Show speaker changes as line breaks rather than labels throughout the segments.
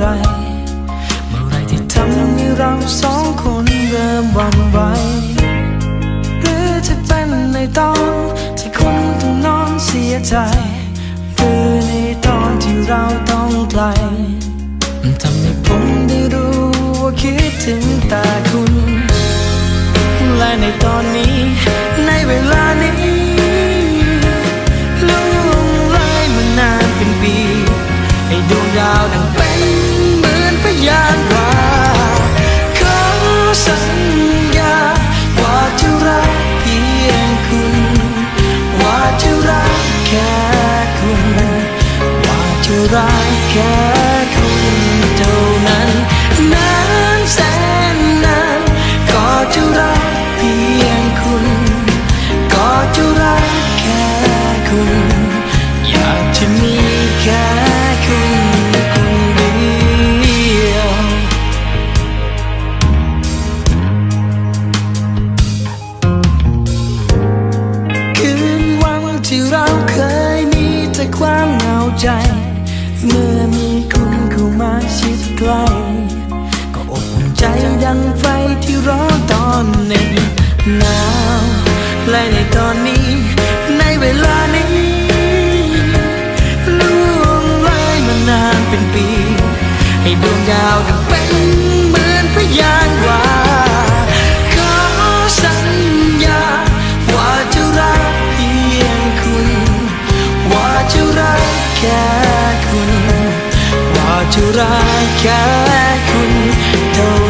ไร เมื่อไรที่ทำให้เราสองคนเริ่มหวั่นไหวหรือจะเป็นในตอนที่คนต้องนอนเสียใจ หรือในตอนที่เราต้องไกลมันทำให้ผมได้รู้ว่าคิดถึงแต่คุณ และในตอนนี้ในเวลา รักแค่คุณเท่านั้นนะ เมื่อมีคุณเข้ามาชิดใกล้ ก็อบอุ่นใจดังไฟ จะรักแค่คุณเท่า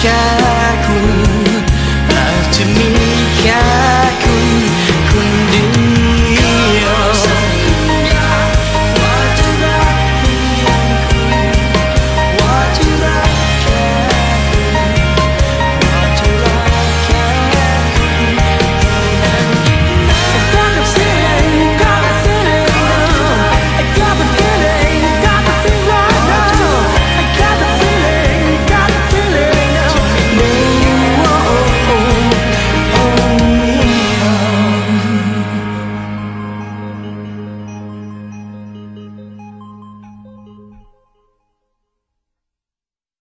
แค่คุณอาจจะมี